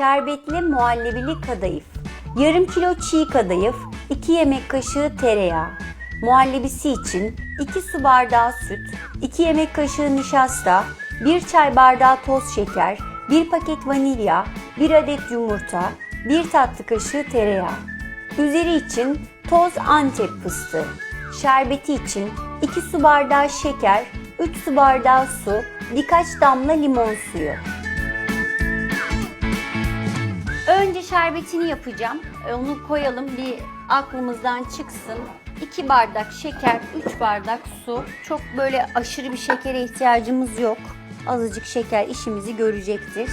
şerbetli muhallebili kadayıf, yarım kilo çiğ kadayıf, 2 yemek kaşığı tereyağı, muhallebisi için 2 su bardağı süt, 2 yemek kaşığı nişasta, 1 çay bardağı toz şeker, 1 paket vanilya, 1 adet yumurta, 1 tatlı kaşığı tereyağı. Üzeri için toz antep fıstığı. Şerbeti için 2 su bardağı şeker, 3 su bardağı su, birkaç damla limon suyu. Önce şerbetini yapacağım. E, Onu koyalım bir aklımızdan çıksın. 2 bardak şeker, 3 bardak su. Çok böyle aşırı bir şekere ihtiyacımız yok. Azıcık şeker işimizi görecektir.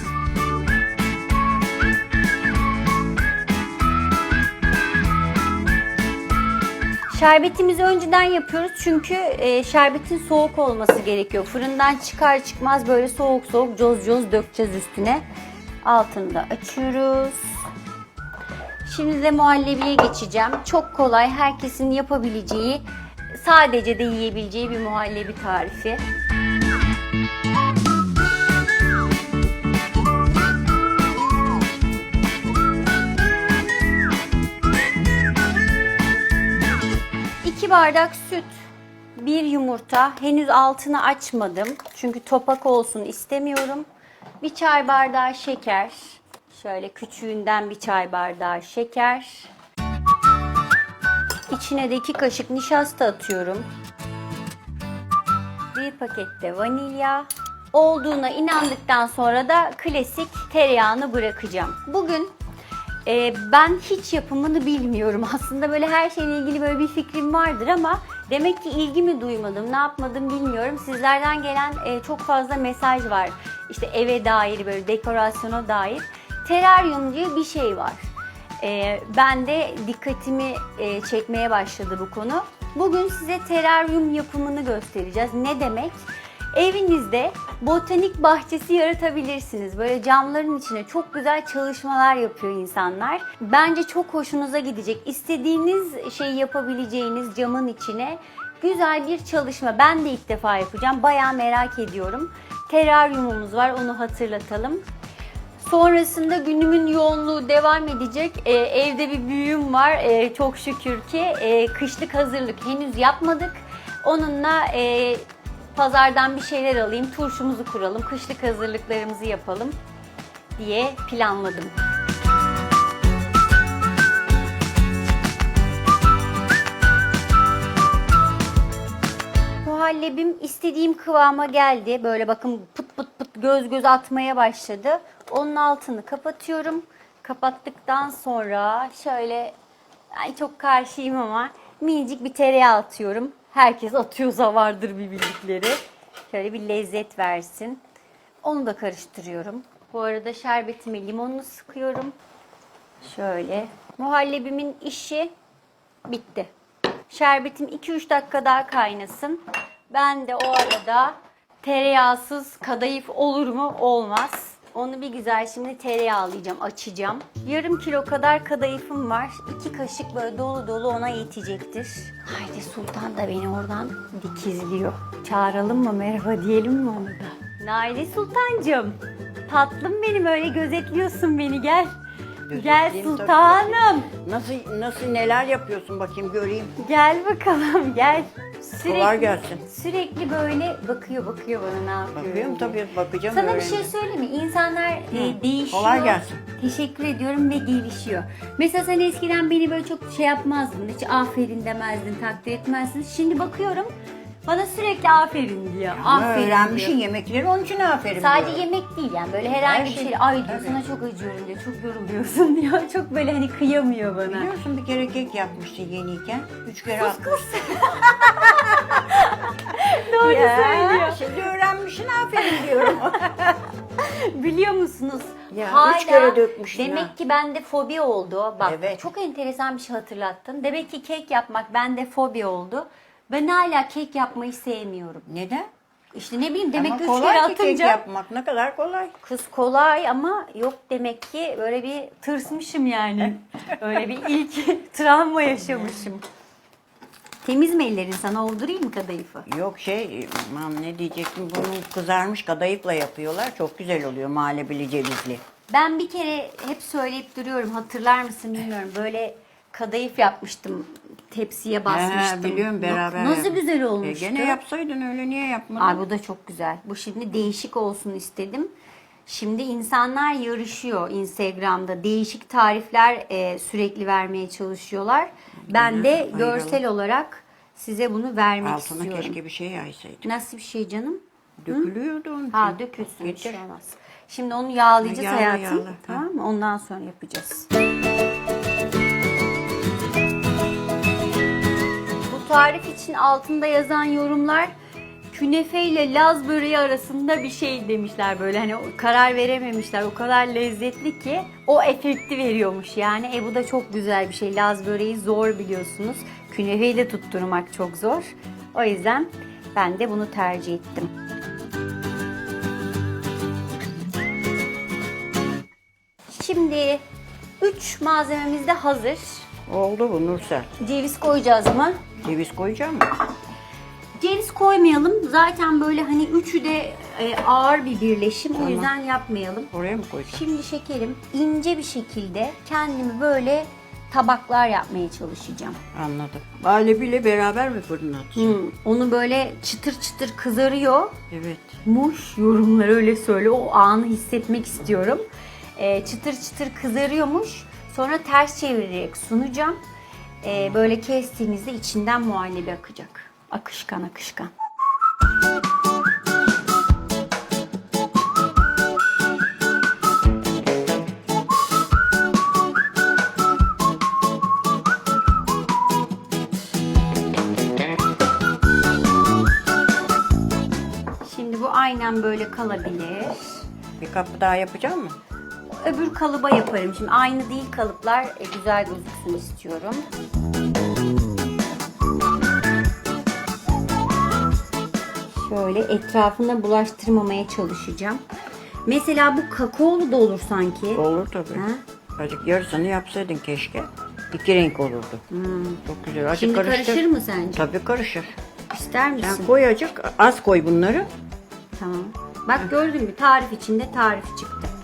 Şerbetimizi önceden yapıyoruz çünkü e, şerbetin soğuk olması gerekiyor. Fırından çıkar çıkmaz böyle soğuk soğuk coz coz dökeceğiz üstüne. Altını da açıyoruz. Şimdi de muhallebiye geçeceğim. Çok kolay, herkesin yapabileceği, sadece de yiyebileceği bir muhallebi tarifi. İki bardak süt, bir yumurta. Henüz altını açmadım. Çünkü topak olsun istemiyorum. Bir çay bardağı şeker. Şöyle küçüğünden bir çay bardağı şeker. İçine de iki kaşık nişasta atıyorum. Bir paket de vanilya. Olduğuna inandıktan sonra da klasik tereyağını bırakacağım. Bugün ee, ben hiç yapımını bilmiyorum. Aslında böyle her şeyle ilgili böyle bir fikrim vardır ama demek ki ilgimi duymadım, ne yapmadım bilmiyorum. Sizlerden gelen e, çok fazla mesaj var. İşte eve dair, böyle dekorasyona dair. Teraryum diye bir şey var. Ee, ben de dikkatimi e, çekmeye başladı bu konu. Bugün size teraryum yapımını göstereceğiz. Ne demek? Evinizde botanik bahçesi yaratabilirsiniz. Böyle camların içine çok güzel çalışmalar yapıyor insanlar. Bence çok hoşunuza gidecek. İstediğiniz şeyi yapabileceğiniz camın içine güzel bir çalışma. Ben de ilk defa yapacağım. Bayağı merak ediyorum. Teraryumumuz var onu hatırlatalım. Sonrasında günümün yoğunluğu devam edecek. Ee, evde bir büyüğüm var. Ee, çok şükür ki Ee, kışlık hazırlık henüz yapmadık. Onunla e, pazardan bir şeyler alayım, turşumuzu kuralım, kışlık hazırlıklarımızı yapalım diye planladım. Muhallebim istediğim kıvama geldi. Böyle bakın pıt pıt pıt göz göz atmaya başladı. Onun altını kapatıyorum. Kapattıktan sonra şöyle ben çok karşıyım ama minicik bir tereyağı atıyorum. Herkes atıyorsa vardır bir bildikleri. Şöyle bir lezzet versin. Onu da karıştırıyorum. Bu arada şerbetime limonunu sıkıyorum. Şöyle. Muhallebimin işi bitti. Şerbetim 2-3 dakika daha kaynasın. Ben de o arada tereyağsız kadayıf olur mu? Olmaz. Onu bir güzel şimdi tereyağlayacağım, açacağım. Yarım kilo kadar kadayıfım var. İki kaşık böyle dolu dolu ona yetecektir. Haydi Sultan da beni oradan dikizliyor. Çağıralım mı, merhaba diyelim mi onu da? Naide Sultancığım, tatlım benim öyle gözetliyorsun beni gel. Gel Gözetleyeyim tabii. sultanım. Nasıl nasıl neler yapıyorsun bakayım göreyim. Gel bakalım gel. Sürekli, Kolay gelsin. Sürekli böyle bakıyor bakıyor bana ne yapıyorum. Bakıyorum diye. tabii bakacağım Sana bir şey söyleyeyim mi? İnsanlar e, değişiyor. kolay gelsin. Teşekkür ediyorum ve gelişiyor. Mesela sen eskiden beni böyle çok şey yapmazdın. Hiç aferin demezdin, takdir etmezdin. Şimdi bakıyorum bana sürekli aferin diyor. Ama aferin öğrenmişsin diyor. yemekleri onun için aferin Sadece diyorum. yemek değil yani böyle herhangi Her bir şey, şey. Ay diyor sana çok acıyorum diyor. Çok yoruluyorsun diyor. Çok böyle hani kıyamıyor bana. Biliyorsun bir kere kek yapmıştı yeniyken. Üç kere atmış. Doğru Ya, söylüyor. Şimdi öğrenmişsin aferin diyorum. Biliyor musunuz? Ya, Hala üç kere dökmüşsün Demek ha. ki bende fobi oldu. Bak Evet. çok enteresan bir şey hatırlattın. Demek ki kek yapmak bende fobi oldu. Ben hala kek yapmayı sevmiyorum. Neden? İşte ne bileyim demek Ama ki üç kolay kere ki kek atınca yapmak ne kadar kolay. kız kolay ama yok demek ki böyle bir tırsmışım yani. Öyle bir ilk travma yaşamışım. Temiz mi ellerin sana oldurayım mı kadayıfı? Yok şey, aman ne diyecektim bunu kızarmış kadayıfla yapıyorlar. Çok güzel oluyor muhallebili cevizli. Ben bir kere hep söyleyip duruyorum hatırlar mısın bilmiyorum. Böyle kadayıf yapmıştım. Tepsiye basmıştım. He, biliyorum beraber. Nasıl yap- güzel E, olmuştu. gene yapsaydın öyle niye yapmadın? Ay bu da çok güzel. Bu şimdi değişik olsun istedim. Şimdi insanlar yarışıyor Instagram'da. Değişik tarifler e, sürekli vermeye çalışıyorlar. Ben de ayıralım. görsel olarak size bunu vermek Altına istiyorum. keşke bir şey yaysaydın. Nasıl bir şey canım? Dökülüyordu onun Ha için. dökülsün bir şey olmaz. Şimdi onu yağlayacağız Yağla, hayatım. yağla. Tamam mı? Ondan sonra yapacağız. Bu tarif için altında yazan yorumlar künefe ile Laz böreği arasında bir şey demişler böyle hani karar verememişler. O kadar lezzetli ki o efekti veriyormuş yani. E bu da çok güzel bir şey. Laz böreği zor biliyorsunuz. Künefeyi de tutturmak çok zor. O yüzden ben de bunu tercih ettim. Şimdi 3 malzememiz de hazır. Oldu bu Nursel. Ceviz koyacağız mı? Ceviz koyacağım mı? Ceviz koymayalım. Zaten böyle hani üçü de e, ağır bir birleşim. O yüzden yapmayalım. Oraya mı koyacağım? Şimdi şekerim ince bir şekilde kendimi böyle tabaklar yapmaya çalışacağım. Anladım. Balebiyle beraber mi fırına atacağım? Hmm, Onu böyle çıtır çıtır kızarıyor. Evet. Muş yorumlar öyle söyle. O anı hissetmek istiyorum. Ee, çıtır çıtır kızarıyormuş. Sonra ters çevirerek sunacağım. Ee, böyle kestiğimizde içinden muhallebi akacak. Akışkan akışkan. Şimdi bu aynen böyle kalabilir. Bir kapı daha yapacağım mı? Öbür kalıba yaparım. Şimdi aynı değil kalıplar e, güzel gözüksün istiyorum. Şöyle etrafına bulaştırmamaya çalışacağım. Mesela bu kakaolu da olur sanki. Olur tabii. Ha? Azıcık yarısını yapsaydın keşke. İki renk olurdu. Çok güzel. Azıcık Şimdi karıştır. karışır mı sence? Tabii karışır. İster misin? Sen koy azıcık, az koy bunları. Tamam. Bak gördün mü? Tarif içinde tarif çıktı.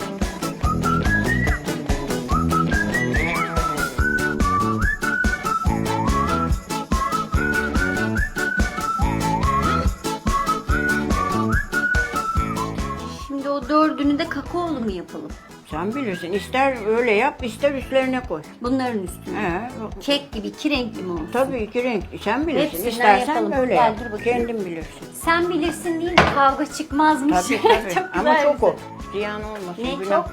De kakaolu mu yapalım? Sen bilirsin. İster öyle yap, ister üstlerine koy. Bunların üstüne. He, Kek gibi iki renkli mi olsun? tabii iki renk. Sen bilirsin. Hepsinden İstersen yapalım. öyle Gel, yap. dur bakayım. Kendin bilirsin. Sen bilirsin değil mi? Kavga çıkmazmış. Tabii tabii. çok Ama güzel çok o. Ziyan olmasın. Ne günah. çok?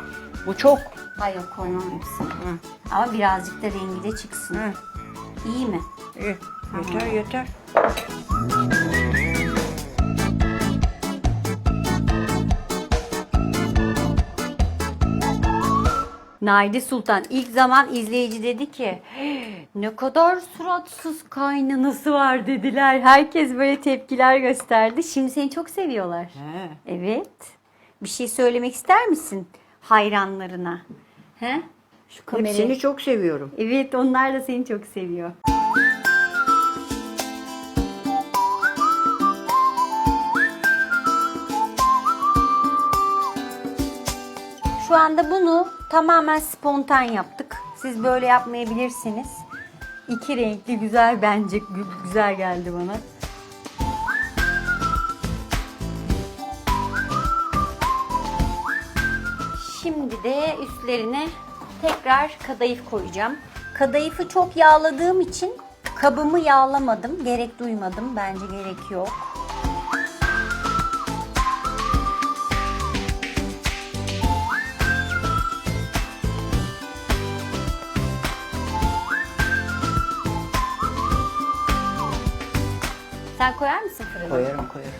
Bu çok. Hayır koymam hepsini. Hı. Ama birazcık da rengi de çıksın. Hı. İyi mi? İyi. Yeter yeter. Naide Sultan ilk zaman izleyici dedi ki ne kadar suratsız kaynanası var dediler. Herkes böyle tepkiler gösterdi. Şimdi seni çok seviyorlar. He. Evet. Bir şey söylemek ister misin hayranlarına? He? Şu kamerayı. Seni çok seviyorum. Evet onlar da seni çok seviyor. Şu anda bunu tamamen spontan yaptık. Siz böyle yapmayabilirsiniz. İki renkli güzel bence gü- güzel geldi bana. Şimdi de üstlerine tekrar kadayıf koyacağım. Kadayıfı çok yağladığım için kabımı yağlamadım. Gerek duymadım. Bence gerek yok. Sen koyar mısın fırına? Koyarım koyarım.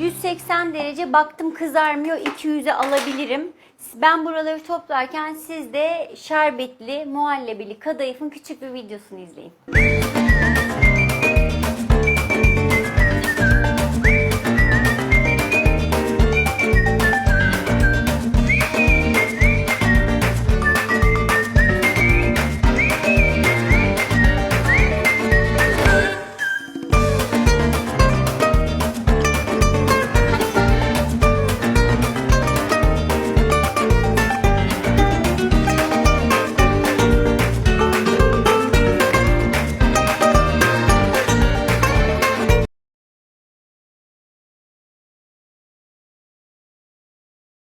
...180 derece baktım kızarmıyor 200'e alabilirim. Ben buraları toplarken siz de şerbetli, muhallebili kadayıfın küçük bir videosunu izleyin.